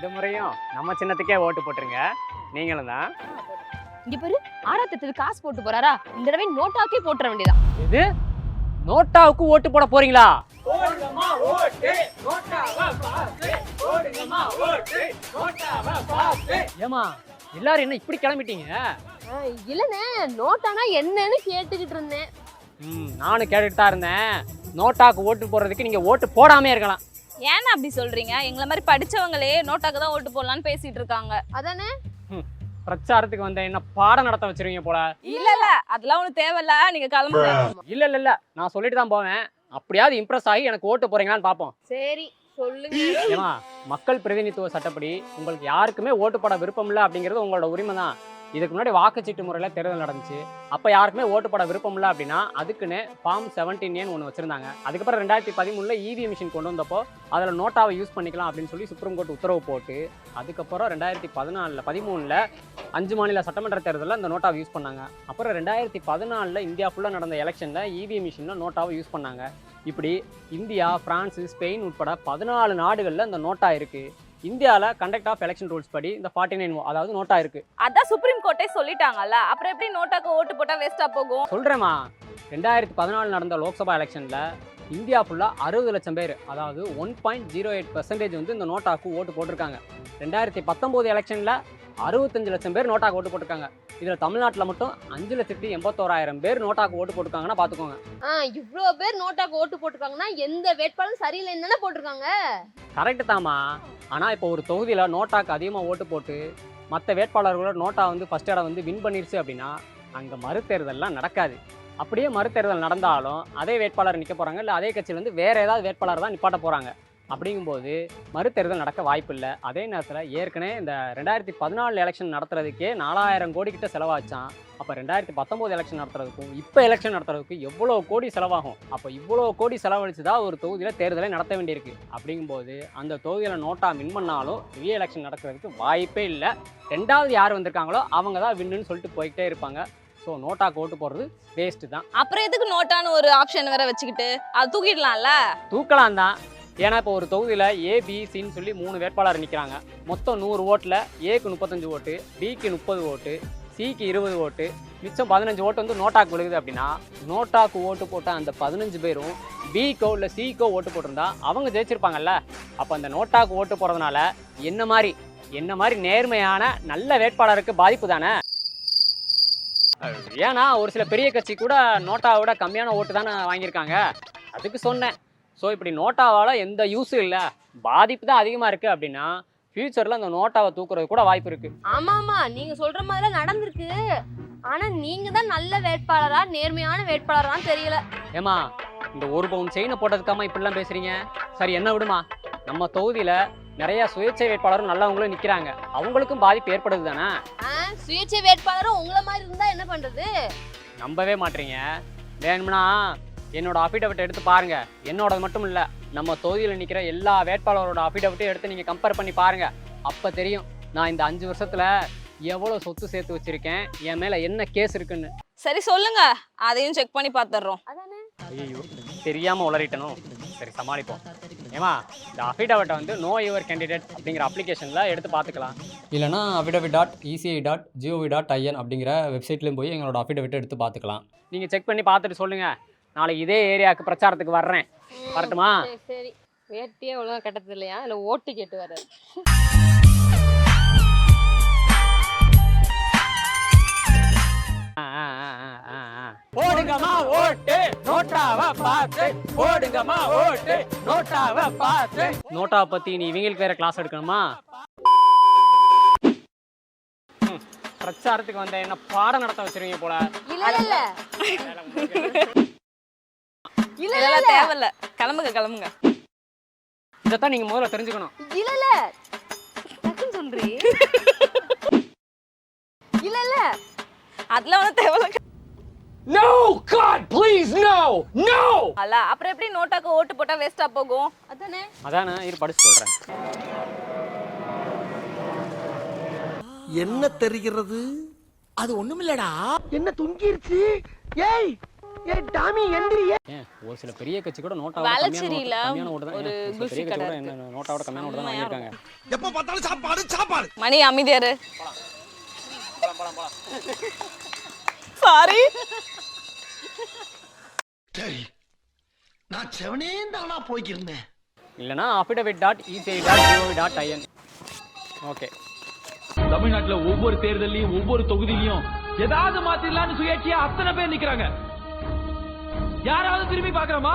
இந்த முறையும் நம்ம சின்னத்துக்கே ஓட்டு போட்டுருங்க. நீங்களும் தான். இங்க பாரு ஆறாத்தத்துக்கு காசு போட்டு போறாரா? இந்த தடவை நோட்டாக்கே போட்டுற வேண்டியதான் இது? நோட்டாவுக்கு ஓட்டு போட போறீங்களா? ஏமா எல்லாரும் என்ன இப்படி கிளம்பிட்டீங்க? இல்லனே நோட்டானா என்னன்னு கேட்டுக்கிட்டு இருந்தேன். ம் நானும் கேட்டுட்டு தான் இருந்தேன். நோட்டாக்கு ஓட்டு போடுறதுக்கு நீங்க ஓட்டு போடாமே இருக்கலாம். ஏன்னா அப்படி சொல்றீங்க? எங்களை மாதிரி படிச்சவங்களே நோட்டாக்கு தான் ஓட்டு போடலான்னு பேசிட்டு இருக்காங்க. அதானே? பிரச்சாரத்துக்கு வந்த என்ன பாடம் நடத்த வச்சிருவீங்க போல. இல்ல இல்ல. அதெல்லாம் ஒண்ணு தேவையில்ல. நீங்க கிளம்புங்க. இல்ல இல்ல இல்ல. நான் சொல்லிட்டு தான் போவேன். அப்படியாவது இம்ப்ரெஸ் ஆகி எனக்கு ஓட்டு போறீங்களான்னு பார்ப்போம். சரி சொல்லுங்க. மக்கள் பிரதிநிதித்துவ சட்டப்படி உங்களுக்கு யாருக்குமே ஓட்டு போட விருப்பம் இல்லை அப்படிங்கிறது உங்களோட உரிமை தான் இதுக்கு முன்னாடி வாக்குச்சீட்டு முறையில் தேர்தல் நடந்துச்சு. அப்போ யாருக்குமே ஓட்டு போட விருப்பம் இல்லை அப்படின்னா அதுக்குன்னு ஃபார்ம் செவன்டீன் ஒன்று வச்சிருந்தாங்க. அதுக்கப்புறம் ரெண்டாயிரத்தி பதிமூணில் இவி மிஷின் கொண்டு வந்தப்போ அதில் நோட்டாவை யூஸ் பண்ணிக்கலாம் அப்படின்னு சொல்லி சுப்ரீம் கோர்ட் உத்தரவு போட்டு அதுக்கப்புறம் ரெண்டாயிரத்தி பதினாலில் பதிமூணில் அஞ்சு மாநில சட்டமன்ற தேர்தலில் அந்த நோட்டாவை யூஸ் பண்ணாங்க. அப்புறம் ரெண்டாயிரத்தி பதினாலில் இந்தியா ஃபுல்லாக நடந்த எலெக்ஷனில் இவி மிஷினில் நோட்டாவை யூஸ் பண்ணாங்க. இப்படி இந்தியா பிரான்ஸ் ஸ்பெயின் உட்பட பதினாலு நாடுகளில் இந்த நோட்டா இருக்குது இந்தியாவில் கண்டக்ட் ஆஃப் எலெக்ஷன் ரூல்ஸ் படி இந்த ஃபார்ட்டி நைன் அதாவது நோட்டா இருக்கு. அதான் சுப்ரீம் கோர்ட்டே சொல்லிட்டாங்கல்ல அப்புறம் எப்படி நோட்டாக்கு ஓட்டு போட்டா வேஸ்டா போகும்? சொல்கிறேம்மா ரெண்டாயிரத்தி பதினாலு நடந்த லோக்சபா எலெக்ஷனில் இந்தியா ஃபுல்லாக அறுபது லட்சம் பேர். அதாவது one point zero eight percentage வந்து இந்த நோட்டாக்கு ஓட்டு போட்டிருக்காங்க. ரெண்டாயிரத்தி பத்தொம்போது எலெக்ஷனில் அறுபத்தஞ்சு லட்சம் பேர் நோட்டாக்கு ஓட்டு போட்டிருக்காங்க. இதில் தமிழ்நாட்டில் மட்டும் அஞ்சு லட்சத்தி எண்பத்தோராயிரம் பேர் நோட்டாக்கு ஓட்டு போட்டிருக்காங்கன்னா பார்த்துக்கோங்க ஆ இவ்ளோ பேர் நோட்டாக்கு ஓட்டு போட்டிருக்காங்கன்னா எந்த வேட்பாளரும் சரியில்லைன்னு தானே போட்டிருக்காங்க? கரெக்டு தாம்மா. ஆனால் இப்போ ஒரு தொகுதியில் நோட்டாக்கு அதிகமாக ஓட்டு போட்டு மற்ற வேட்பாளர்களோட நோட்டா வந்து ஃபஸ்ட் இடம் வந்து வின் பண்ணிருச்சு அப்படின்னா அங்கே மறுதேர்தல்லாம் நடக்காது. அப்படியே மறுதேர்தல் நடந்தாலும் அதே வேட்பாளர் நிற்க போகிறாங்க இல்லை அதே கட்சியிலேருந்து வந்து வேறு ஏதாவது வேட்பாளர் தான் நிப்பாட்ட போகிறாங்க அப்படிங்கும்போது மறுதேர்தல் நடக்க வாய்ப்பு இல்லை அதே நேரத்தில் ஏற்கனவே இந்த ரெண்டாயிரத்தி பதினாலு எலெக்ஷன் நடத்துறதுக்கே நாலாயிரம் கோடி கிட்ட செலவாச்சான் அப்போ ரெண்டாயிரத்தி பத்தொம்போது எலெக்ஷன் நடத்துறதுக்கும் இப்போ எலெக்ஷன் நடத்துறதுக்கும் எவ்வளோ கோடி செலவாகும்? அப்போ இவ்வளோ கோடி செலவழிச்சு தான் ஒரு தொகுதியில் தேர்தலை நடத்த வேண்டியிருக்கு. அப்படிங்கும்போது அந்த தொகுதியில் நோட்டா வின் பண்ணாலும் ரீ எலெக்ஷன் நடக்கிறதுக்கு வாய்ப்பே இல்லை. ரெண்டாவது யார் வந்திருக்காங்களோ அவங்க தான் வின்னுன்னு சொல்லிட்டு போய்கிட்டே இருப்பாங்க. ஸோ நோட்டாக்கு ஓட்டு போடுறது வேஸ்ட்டு தான். அப்புறம் எதுக்கு நோட்டான்னு ஒரு ஆப்ஷன் வேற வச்சுக்கிட்டு? அது தூக்கிடலாம்ல? தூக்கலாம் தான் ஏன்னா இப்போ ஒரு தொகுதியில் ஏபிசின்னு சொல்லி மூணு வேட்பாளர் நிற்கிறாங்க மொத்தம் நூறு ஓட்டில் ஏக்கு முப்பத்தஞ்சு ஓட்டு பிக்கு முப்பது ஓட்டு சிக்கு இருபது ஓட்டு மிச்சம் பதினஞ்சு ஓட்டு வந்து நோட்டாக்கு விழுகுது அப்படின்னா நோட்டாக்கு ஓட்டு போட்ட அந்த பதினஞ்சு பேரும் பிக்கோ இல்லை சிக்கோ ஓட்டு போட்டிருந்தா அவங்க ஜெயிச்சிருப்பாங்கல்ல. அப்போ அந்த நோட்டாக்கு ஓட்டு போடுறதுனால என்ன மாதிரி என்ன மாதிரி நேர்மையான நல்ல வேட்பாளருக்கு பாதிப்பு தானே? ஏன்னா ஒரு சில பெரிய கட்சி கூட நோட்டாவை விட கம்மியான ஓட்டு தானே வாங்கியிருக்காங்க. அதுக்கு சொன்னேன். ஸோ இப்படி நோட்டாவால் எந்த யூஸும் இல்லை. பாதிப்பு தான் அதிகமாக இருக்குது அப்படின்னா ஃப்யூச்சரில் அந்த நோட்டாவை தூக்குறது கூட வாய்ப்பு இருக்குது ஆமா ஆமா. நீங்க சொல்ற மாதிரிலாம் நடந்திருக்கு. ஆனா நீங்க தான் நல்ல வேட்பாளரா நேர்மையான வேட்பாளரான்னு தெரியல. ஏமா இந்த ஒரு பவுன் செயினை போட்டதுக்காம இப்படிலாம் பேசுகிறீங்க சரி என்ன விடுமா? நம்ம தொகுதியில் நிறைய சுயேட்சை வேட்பாளரும் நல்லவங்களும் நிற்கிறாங்க அவங்களுக்கும் பாதிப்பு ஏற்படுது தானே? சுயேட்சை வேட்பாளரும் உங்களை மாதிரி இருந்தா என்ன பண்றது? நம்பவே மாட்டீங்க. வேணும்னா என்னோட அஃபிடவிட் எடுத்து பாருங்க. என்னோடது மட்டும் இல்லை நம்ம தொகுதியில் நிற்கிற எல்லா வேட்பாளரோட அஃபிடவிட்டையும் எடுத்து நீங்கள் கம்பேர் பண்ணி பாருங்க. அப்போ தெரியும் நான் இந்த அஞ்சு வருஷத்தில் எவ்வளோ சொத்து சேர்த்து வச்சிருக்கேன் என் மேலே என்ன கேஸ் இருக்குன்னு. சரி சொல்லுங்க. அதையும் செக் பண்ணி பார்த்துடுறோம் அதானே? ஐயோ தெரியாமல் உளறிட்டணும் சரி சமாளிப்போம். ஏமா இந்த அஃபிடவிட்டை வந்து நோ யுவர் கேண்டிடேட் அப்படிங்கிற அப்ளிகேஷனில் எடுத்து பார்த்துக்கலாம். இல்லைனா affidavit dot ECI dot GOV dot IN அப்படிங்கிற வெப்சைட்லேயும் போய் எங்களோட அஃபிடவிட்டை எடுத்து பார்த்துக்கலாம். நீங்கள் செக் பண்ணி பார்த்துட்டு சொல்லுங்கள் நாளைக்கு இதே ஏரியாவுக்கு பிரச்சாரத்துக்கு வர்றேன். வரட்டுமா? சரி வேட்டியே ஒழுங்கா கட்டது இல்லையா? இல்ல ஓட்டு கேட்டு வர பார்த்து போடுங்கம்மா ஓட்டு. நோட்டாவை பார்த்து. நோட்டாவை பத்தி நீ இவங்களுக்கு வேற கிளாஸ் எடுக்கணுமா? ம், பிரச்சாரத்துக்கு வந்த என்ன பாடம் நடத்த வச்சிருவீங்க போல? இல்ல இல்ல இல்ல. இல்ல இதெல்லாம் தேவையில்ல. கிளம்புங்க கிளம்புங்க. இதைத்தான் நீங்க முதல்ல தெரிஞ்சுக்கணும். இல்ல இல்ல. டக்குன்னு சொல்றீ. இல்ல இல்ல. அதெல்லாம் ஒன்றும் தேவையில்ல. No, God, please, no, no. அல்ல அப்புறம் எப்படி நோட்டாக்கு ஓட்டு போட்டா வேஸ்டா போகும்? அதானே? அதானே இரு படிச்சு சொல்றேன். என்ன தெரிகிறது? அது ஒண்ணுமில்லடா. என்ன தொங்கிருச்சு? ஏய் ஏன் ஒரு சில பெரிய கட்சி கூட வேளச்சேரியில கம்மியான ஓட்டு தான். ஒரு பெரிய கட்சி கடை கூட என்ன நோட்டாவோட கம்மியான ஓட்டு தான் வாங்கியிருக்காங்க. எப்ப பார்த்தாலும் சாப்பாடு சாப்பாடு. மணி அமைதியாரு. சாரி. சரி நான் செவனே தானா போய்க்கிருந்தேன் இல்லைனா affidavit dot ECI dot GOV dot IN okay தமிழ்நாட்டுல ஒவ்வொரு தேர்தலையும் ஒவ்வொரு தொகுதியிலையும் ஏதாவது மாத்திரலாம்னு சுயேட்சையா அத்தனை பேர் நிக்கிறாங்க. யாராவது திரும்பி பாக்குறோமா